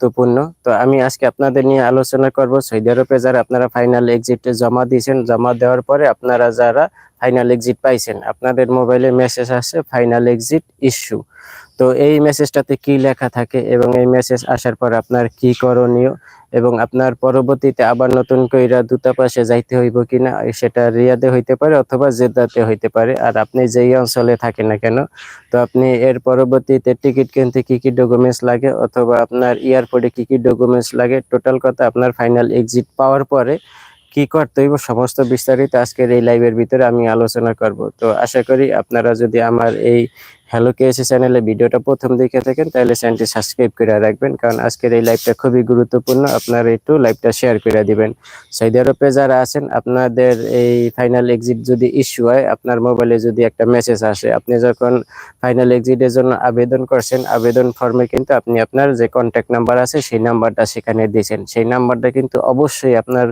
গুরুত্বপূর্ণ। তো আমি আজকে আপনাদের নিয়ে আলোচনা করব সৌদি আরবে যারা আপনারা ফাইনাল এক্সিটে জমা দিয়েছেন, জমা দেওয়ার পরে আপনারা যারা ফাইনাল এক্সিট পাইছেন, আপনাদের মোবাইলে মেসেজ আসছে ফাইনাল এক্সিট ইস্যু তো এই মেসেজটাতে কি লেখা থাকে এবং এই মেসেজ আসার পর আপনার কি করণীয় এবং আপনার পরবর্তীতে আবার নতুন কইরা দূতাবাসে যাইতে হইব কিনা, সেটা রিয়াদে হইতে পারে অথবা জেদ্দাতে হইতে পারে। আর আপনি যেই অঞ্চলে থাকেন না কেন, তো আপনি এর পরবর্তীতে টিকিট কিনতে কি কি ডকুমেন্টস লাগে অথবা আপনার এয়ারপোর্টে কি কি ডকুমেন্টস লাগে টোটাল কথা আপনার ফাইনাল এক্সিট পাওয়ার পরে কি করতে হইব, সমস্ত বিস্তারিত আজকের এই লাইভের ভিতরে আমি আলোচনা করব। তো আশা করি আপনারা যদি আমার এই হ্যালো কেএসি চ্যানেলে ভিডিওটা প্রথম দেখে থাকেন, তাহলে চ্যানেলটি সাবস্ক্রাইব করে রাখবেন, কারণ আজকের এই লাইভটা খুবই গুরুত্বপূর্ণ, আপনারা একটু লাইভটা শেয়ার করে দিবেন। সৌদি আরবে যারা আছেন, আপনাদের এই ফাইনাল এক্সিট যদি ইস্যু হয়, আপনার মোবাইলে যদি একটা মেসেজ আসে, আপনি যখন ফাইনাল এক্সিটের জন্য আবেদন করছেন, আবেদন ফর্মে কিন্তু আপনি আপনার যে কন্ট্যাক্ট নাম্বার আছে, সেই নাম্বারটা সেখানে দিয়েছেন। সেই নাম্বারটা কিন্তু অবশ্যই আপনার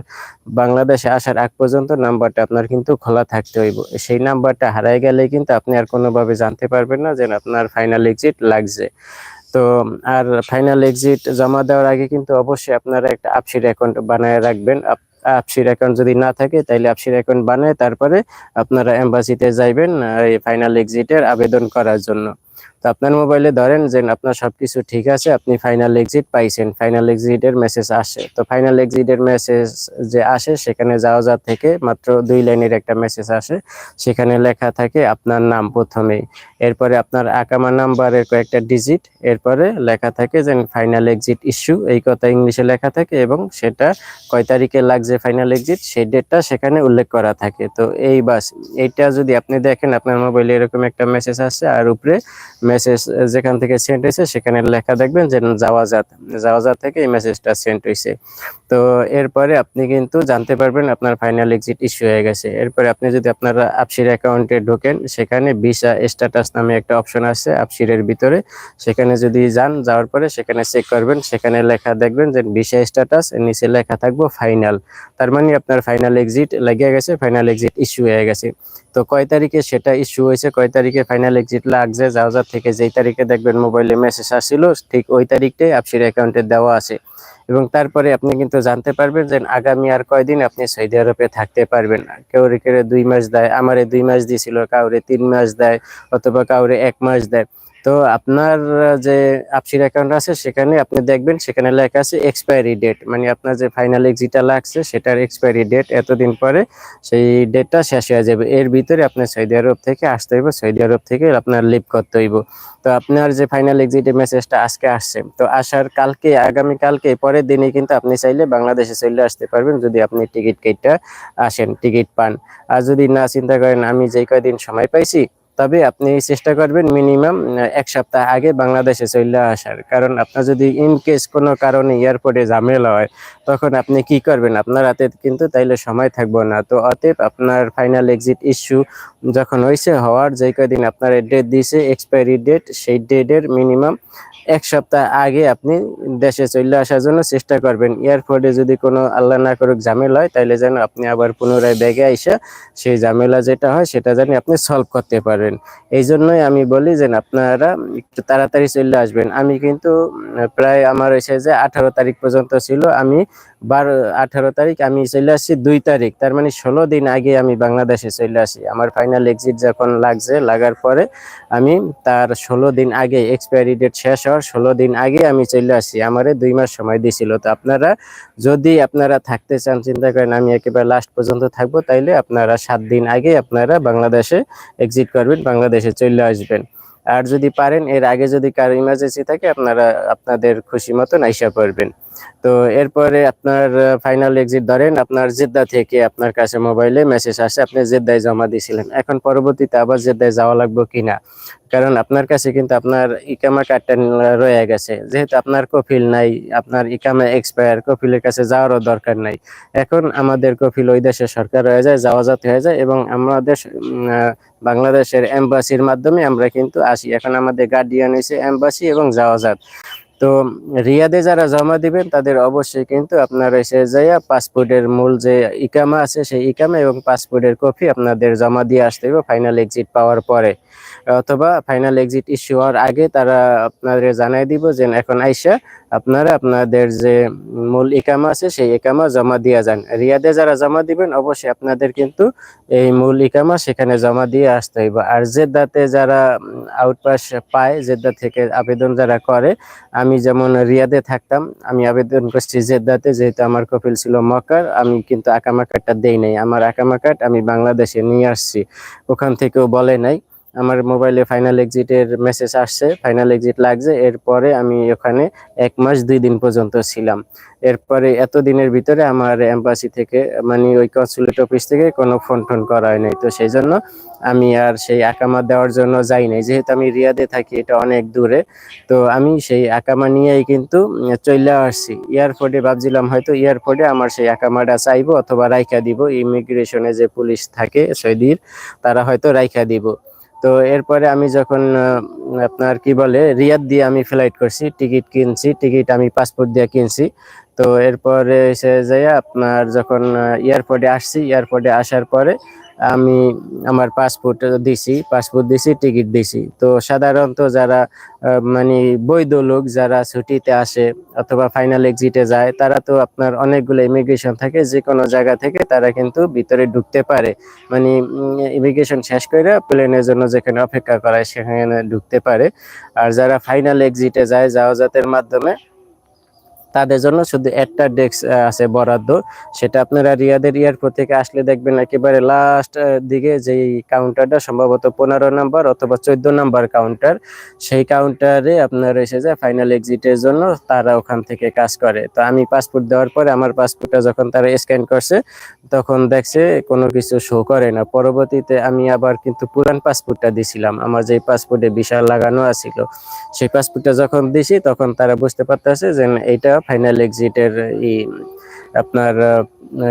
বাংলাদেশে আসার আগ পর্যন্ত নাম্বারটা আপনার কিন্তু খোলা থাকতে হইব। সেই নাম্বারটা হারাই গেলে কিন্তু আপনি আর কোনোভাবে জানতে পারবেন না যে আপনার ফাইনাল এক্সিট লাগছে। তো, আর ফাইনাল এক্সিট জমা দেওয়ার আগে কিন্তু অবশ্যই আপনারা একটা আপসির অ্যাকাউন্ট বানায় রাখবেন। আপসির অ্যাকাউন্ট যদি না থাকে তাহলে আপসির অ্যাকাউন্ট বানায় তারপরে আপনারা এম্বাসিতে যাইবেন এই ফাইনাল এক্সিটের আবেদন করার জন্য। তো আপনার মোবাইলে ধরেন যে আপনার সবকিছু ঠিক আছে, আপনি ফাইনাল এক্সিট পাইছেন ফাইনাল এক্সিটের মেসেজ আসে। তো ফাইনাল এক্সিটের মেসেজ যে আসে, সেখানে যাওয়া যা থেকে মাত্র দুই লাইনের একটা মেসেজ আসে। সেখানে লেখা থাকে আপনার নাম প্রথমেই। এরপরে আপনার আকামা নাম্বারের কয়েকটা ডিজিট এরপরে লেখা থাকে যে ফাইনাল এক্সিট ইস্যু এই কথা ইংলিশে লেখা থাকে এবং সেটা কয় তারিখে লাগছে ফাইনাল এক্সিট সেই ডেটটা সেখানে উল্লেখ করা থাকে। তো এই বাস, এইটা যদি আপনি দেখেন, আপনার মোবাইলে এরকম একটা মেসেজ আসছে আর উপরে মেসেজ যেখান থেকে সেন্ড হয়েছে, সেখানে লেখা দেখবেন যে যাওয়াজাত যাওয়াজাত থেকে এই মেসেজটা সেন্ড হয়েছে। তো এরপরে আপনি কিন্তু জানতে পারবেন আপনার ফাইনাল এক্সিট ইস্যু হয়ে গেছে। এরপরে আপনি যদি আপনার আপসির অ্যাকাউন্টে ঢোকেন, সেখানে ভিসা স্ট্যাটাস নামে একটা অপশন আছে আপসিরের ভিতরে। সেখানে যদি যান, যাওয়ার পরে সেখানে চেক করবেন, সেখানে লেখা দেখবেন যে ভিসা স্ট্যাটাস নিচে লেখা থাকব ফাইনাল তার মানে আপনার ফাইনাল এক্সিট লেগে গেছে ফাইনাল এক্সিট ইস্যু হয়ে গেছে। তো কয় তারিখে সেটা ইস্যু হয়েছে? কয় তারিখে ফাইনাল এক্সিট লাগছে? যাও যা থেকে যেই তারিখে দেখবেন মোবাইলে মেসেজ আসছিল, ঠিক ওই তারিখটাই আপসির অ্যাকাউন্টে দেওয়া আছে। এবং তারপরে আপনি কিন্তু জানতে পারবেন যে আগামী আর কয়দিন আপনি সৌদি আরবে থাকতে পারবেন কেউ কেউ দুই মাস দেয়, আমারে দুই মাস দিয়েছিল কাউরে তিন মাস দেয়, অথবা কাউরে এক মাস দেয়। তো আপনার যে আপসির অ্যাকাউন্ট আছে সেখানে আপনি দেখবেন, সেখানে লেখা আছে এক্সপায়ারি ডেট মানে আপনার যে ফাইনাল এক্সিটা লাগছে, সেটার এক্সপায়ারি ডেট এতদিন পরে সেই ডেটটা শেষ হয়ে যাবে। এর ভিতরে আপনার সৌদি আরব থেকে আসতে হইব সৌদি আরব থেকে আপনার লিভ করতে হইব। তো আপনার যে ফাইনাল এক্সিটের মেসেজটা আজকে আসছে, তো আসার কালকে আগামী কালকে পরের দিনে কিন্তু আপনি চাইলে বাংলাদেশে চলে আসতে পারবেন যদি আপনি টিকিট কেটটা আসেন টিকিট পান। আর যদি না চিন্তা করেন, আমি যেই কয়দিন সময় পাইছি তবে আপনি চেষ্টা করবেন মিনিমাম এক সপ্তাহ আগে বাংলাদেশে চলে আসার। কারণ আপনার যদি ইন কেস কোনো কারণে এয়ারপোর্টে ঝামেলা হয়, তখন আপনি কি করবেন? আপনার হাতে কিন্তু তাইলে সময় থাকব না। তো অতএব আপনার ফাইনাল এক্সিট ইস্যু যখন হয়েছে হওয়ার যে কদিন আপনার ডেট দিয়েছে এক্সপায়ারি ডেট সেই ডেটের মিনিমাম এক সপ্তাহ আগে আপনি দেশে চলে আসার জন্য চেষ্টা করবেন। এয়ারপোর্টে যদি কোনো আল্লাহ না করুক ঝামেলা হয়, তাহলে যেন আপনি আবার পুনরায় ব্যাগে আইসা সেই ঝামেলা যেটা হয়, সেটা জানি আপনি সলভ করতে পারেন। এই জন্যই আমি বলি যে আপনারা একটু তাড়াতাড়ি চলে আসবেন। আমি কিন্তু প্রায় আমার এসে যে আঠারো তারিখ পর্যন্ত ছিল, আমি বারো, আঠারো তারিখ আমি চলে আসছি দুই তারিখ। তার মানে ষোলো দিন আগে আমি বাংলাদেশে চলে আসি। আমার ফাইনাল এক্সিট যখন লাগছে, লাগার পরে আমি তার ষোলো দিন আগে এক্সপায়ারি ডেট শেষ হওয়ার ষোলো দিন আগে আমি চলে আসি। আমারে দুই মাস সময় দিয়েছিল তো আপনারা যদি আপনারা থাকতে চান, চিন্তা করেন আমি একেবারে লাস্ট পর্যন্ত থাকব, তাইলে আপনারা সাত দিন আগে আপনারা বাংলাদেশে এক্সিট করবেন, বাংলাদেশে চলে আসবেন। আর যদি পারেন, এর আগে যদি কার ইমার্জেন্সি থাকে, আপনারা আপনাদের খুশি মতন আইসা করবেন তো এরপরে আপনার ফাইনাল এক্সিট ধরেন, আপনার জেদ্দা থেকে আপনার কাছে মোবাইলে মেসেজ আসে, আপনি জেদ্দায় জমা দিয়েছিলেন। এখন পরবর্তীতে আবার জেদ্দায় যাওয়া লাগবে কিনা? কারণ আপনার কাছে কিন্তু আপনার ইকামা কার্ডটা রয়ে গেছে। যেহেতু আপনার কফিল নাই, আপনার ইকামা এক্সপায়ার কফিলের কাছে যাওয়ারও দরকার নাই। এখন আমাদের কফিল ওই দেশের সরকার হয়ে যায় যাওয়া যাতে হয়ে যায়, এবং আমাদের বাংলাদেশের এম্বাসির মাধ্যমে আমরা কিন্তু আসি। এখন আমাদের গার্ডিয়ান হয়েছে এম্বাসি এবং যাওয়াজাত তো রিয়াদে যারা জমা দিবেন, তাদের অবশ্যই কিন্তু আপনার এসে যাইয়া পাসপোর্টের মূল যে ইকামা আছে, সেই ইকামা এবং পাসপোর্টের কপি আপনাদের জমা দিয়ে আসতে হবে ফাইনাল এক্সিট পাওয়ার পরে। অথবা ফাইনাল এক্সিট ইস্যু হওয়ার আগে তারা আপনাদের জানাই দিব যে এখন আইসা আপনারা আপনাদের যে মূল ইকামা আছে, সেই ইকামা জমা দিয়ে যান। রিয়াদে যারা জমা দিবেন, অবশ্যই আপনাদের কিন্তু এই মূল ইকামা সেখানে জমা দিয়ে আসতে হইব। আর জেদ্দাতে যারা আউটপাস পায়, জেদ্দা থেকে আবেদন যারা করে আমি যেমন রিয়াদে থাকতাম, আমি আবেদন করছি জেদ্দাতে, যেহেতু আমার কপিল ছিল মকার আমি কিন্তু আকামা দেই নাই। আমার আকামাকাট আমি বাংলাদেশে নিয়ে আসছি। ওখান থেকেও বলে নাই। আমার মোবাইলে ফাইনাল এক্সিটের মেসেজ আসছে ফাইনাল এক্সিট লাগছে, এরপরে আমি ওখানে এক মাস দুই দিন পর্যন্ত ছিলাম। এরপরে এত দিনের ভিতরে আমার এম্বাসি থেকে মানে ওই কনসুলেট অফিস থেকে কোনো ফোন টোন করা হয় নাই। তো সেই জন্য আমি আর সেই আকামা দেওয়ার জন্য যাই নাই। যেহেতু আমি রিয়াদে থাকি, এটা অনেক দূরে, তো আমি সেই আকামা নিয়েই কিন্তু চলে আসছি। এয়ারপোর্টে ভাবছিলাম হয়তো এয়ারপোর্টে আমার সেই আকামাটা চাইব অথবা রাইখা দিব। ইমিগ্রেশনে যে পুলিশ থাকে, সৌদির, তারা হয়তো রাইখা দিব। তো এরপরে আমি যখন আপনার কি বলে, রিয়াদ দিয়ে আমি ফ্লাইট করছি টিকিট কিনছি টিকিট আমি পাসপোর্ট দিয়ে কিনছি। তো এরপরে এসে যাইয়া আপনার যখন এয়ারপোর্টে আসছি এয়ারপোর্টে আসার পরে আমি আমার পাসপোর্ট দিছি পাসপোর্ট দিছি টিকিট দিছি। তো সাধারণত যারা মানে বৈধ লোক যারা ছুটিতে আসে অথবা ফাইনাল এক্সিটে যায়, তারা তো আপনার অনেকগুলো ইমিগ্রেশন থাকে যে কোনো জায়গা থেকে তারা কিন্তু ভিতরে ঢুকতে পারে। মানে ইমিগ্রেশন শেষ করে প্লেনের জন্য যেখানে অপেক্ষা করায়, সেখানে ঢুকতে পারে। আর যারা ফাইনাল এক্সিটে যায়, যাওয়াজাতের মাধ্যমে তাদের জন্য শুধু একটা ডেস্ক আছে বরাদ্দ। সেটা আপনারা রিয়াদের এয়ারপোর্ট থেকে আসলে দেখবেন একেবারে লাস্ট দিকে যেই কাউন্টারটা সম্ভবত পনেরো নাম্বার অথবা চোদ্দ নাম্বার কাউন্টার সেই কাউন্টারে আপনার এসে যায় ফাইনাল এক্সিটের জন্য, তারা ওখান থেকে কাজ করে। তো আমি পাসপোর্ট দেওয়ার পরে আমার পাসপোর্টটা যখন তারা স্ক্যান করছে, তখন দেখছে কোনো কিছু শো করে না। পরবর্তীতে আমি আবার কিন্তু পুরান পাসপোর্টটা দিছিলাম। আমার যে পাসপোর্টে বিশাল লাগানো আছিল, সেই পাসপোর্টটা যখন দিছি, তখন তারা বুঝতে পারতেছে যে এইটা ফাইনাল এক্সিটের ই আপনার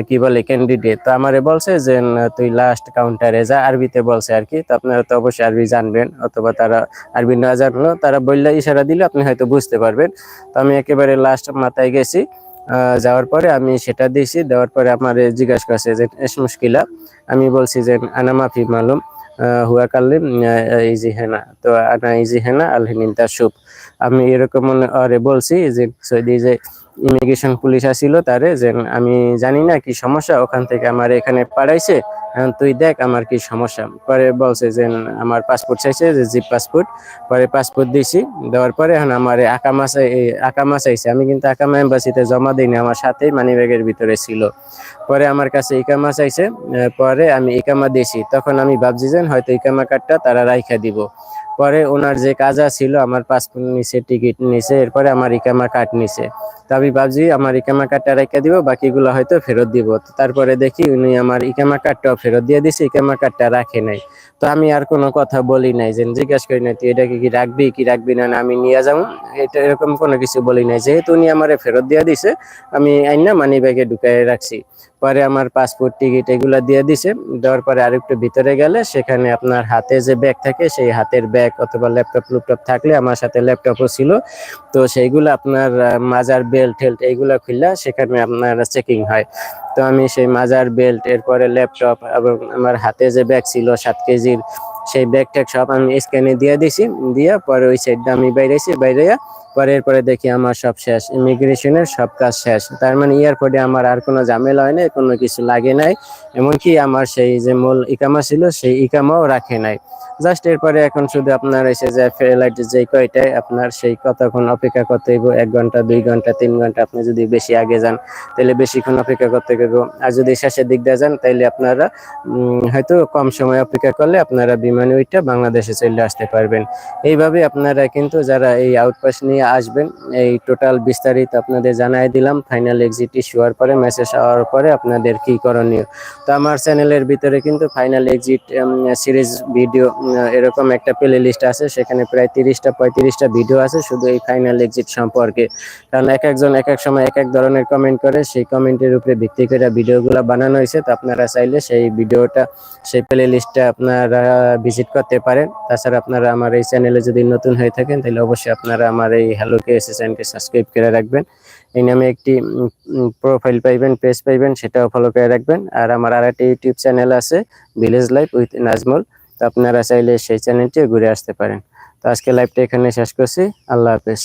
কি বলে ক্যান্ডিডেট তো আমারে বলছে যে তুই লাস্ট কাউন্টারে যা। আরবিতে বলছে আর কি। তো আপনারা তো অবশ্যই আরবি জানবেন, অথবা তারা আরবি না জানলো তারা বললে ইশারা দিলে আপনি হয়তো বুঝতে পারবেন। তো আমি একেবারে লাস্ট মাথায় গেছি। যাওয়ার পরে আমি সেটা দিয়েছি দেওয়ার পরে আমার জিজ্ঞাসা করছে যে, এস মুশকিলা? আমি বলছি যে, আনা মাফি মালুম। হুয়া কাল্লিম ইজি হেনা তো আনা ইজি হেনা আলহিনিন শুভ। আমি এরকম আরে বলছি যে, সৌদি যে ইমিগ্রেশন পুলিশ আসিল তারে, যে আমি জানি না কি সমস্যা, ওখান থেকে আমার এখানে পাঠাইছে। তুই দেখ আমার কি সমস্যা। পরে বলছে যে, আমার পাসপোর্ট চাইছে, যে জিপ পাসপোর্ট পরে পাসপোর্ট দিছি, দেওয়ার পরে এখন আমার আকামা আকামা চাইছে আমি কিন্তু আকামা এম্বাসিতে জমা দিইনি, আমার সাথেই মানি ব্যাগের ভিতরে ছিল। পরে আমার কাছে ইকামা চাইছে পরে আমি ইকামা দিয়েছি তখন আমি ভাবছি যে, হয়তো ইকামা কার্ডটা তারা রাইখা দিব। পরে ওনার যে কাজা ছিল, আমার পাসপোর্ট নিচে টিকিট নিছে, এরপরে আমার ইকামা কার্ড নিছে। আমি ভাবছি আমার ইকামা কার্ডটা রেখে দিব, বাকিগুলো হয়তো ফেরত দিব। তারপরে দেখি উনি আমার ইকামা কার্ডটাও ফেরত দিয়ে দিছে, ইকামা কার্ডটা রাখে নাই। তো আমি আর কোনো কথা বলি নাই যে জিজ্ঞাসা করি নাই, তুই এটাকে কি রাখবি কি রাখবি না আমি নিয়ে যাব? এটা এরকম কোনো কিছু বলি নাই। যেহেতু উনি আমার ফেরত দিয়ে দিছে, আমি আইনা মানি ব্যাগে ঢুকাই রাখছি। পরে আমার পাসপোর্ট টিকিট এগুলো দিয়ে দিছে। দেওয়ার পরে আরেকটু ভিতরে গেলে সেখানে আপনার হাতে যে ব্যাগ থাকে, সেই হাতের ব্যাগ অথবা ল্যাপটপ লুপটপ থাকলে আমার সাথে ল্যাপটপও ছিল। তো সেইগুলো আপনার মাজার বেল্ট হেল্ট এইগুলো খুললে সেখানে আপনার চেকিং হয়। তো আমি সেই মাজার বেল্ট, এরপরে ল্যাপটপ এবং আমার হাতে যে ব্যাগ ছিল সাত কেজির, সেই ব্যাগ ট্যাগ সব আমি স্ক্যানে দিয়ে দিছি। দিয়ে পরে ওই সাইডটা আমি বাইরেছি বাইরে পরে এরপরে দেখি আমার সব শেষ, ইমিগ্রেশনের সব কাজ শেষ। তার মানে এয়ারপোর্টে আমার আর কোনো ঝামেলা হয় নাই, কোনো কিছু লাগে নাই। এমনকি আমার সেই যে মূল ইকামা ছিল, সেই ইকামাও রাখে নাই। জাস্ট এরপরে এখন শুধু আপনার এসে যে ফ্লাইট যে কয়টায় আপনার সেই কতক্ষণ অপেক্ষা করতে হইব? এক ঘণ্টা, দুই ঘণ্টা, তিন ঘণ্টা? আপনি যদি বেশি আগে যান, তাহলে বেশিক্ষণ অপেক্ষা করতে হইব। আর যদি শেষের দিক দিয়ে যান, তাহলে আপনারা হয়তো কম সময় অপেক্ষা করলে আপনারা বিমানে ওইটা বাংলাদেশে চলে আসতে পারবেন। এইভাবে আপনারা কিন্তু যারা এই আউটপাস নিয়ে আসবেন। এই টোটাল বিস্তারিত আপনাদের জানাই দিলাম। ফাইনাল এক্সিট ইস্যু হওয়ার পরে মেসেজ হওয়ার পরে আপনাদের কি করণীয়। তো আমার চ্যানেলের ভিতরে কিন্তু ফাইনাল এক্সিট সিরিজ ভিডিও এরকম একটা প্লে লিস্ট আছে। সেখানে প্রায় তিরিশটা, পঁয়ত্রিশটা ভিডিও আছে শুধু এই ফাইনাল এক্সিট সম্পর্কে। কারণ এক একজন এক এক সময় এক এক ধরনের কমেন্ট করে। সেই কমেন্টের উপরে ভিত্তি করে ভিডিওগুলো বানানো হয়েছে। তো আপনারা চাইলে সেই ভিডিওটা সেই প্লে লিস্টটা আপনারা ভিজিট করতে পারেন। তাছাড়া আপনারা আমার এই চ্যানেলে যদি নতুন হয়ে থাকেন, তাহলে অবশ্যই আপনারা আমার এই হ্যালো কে এস চ্যানেলকে সাবস্ক্রাইব করে রাখবেন। এই নামে একটি প্রোফাইল পাইবেন পেজ পাইবেন, সেটাও ফলো করে রাখবেন। আর আমার আর একটা ইউটিউব চ্যানেল আছে ভিলেজ লাইফ উইথ নাজমল তো আপনারা চাইলে সেই চ্যানেলটিও ঘুরে আসতে পারেন। তো আজকে লাইভটা এখানে শেষ করছি। আল্লাহ হাফেজ।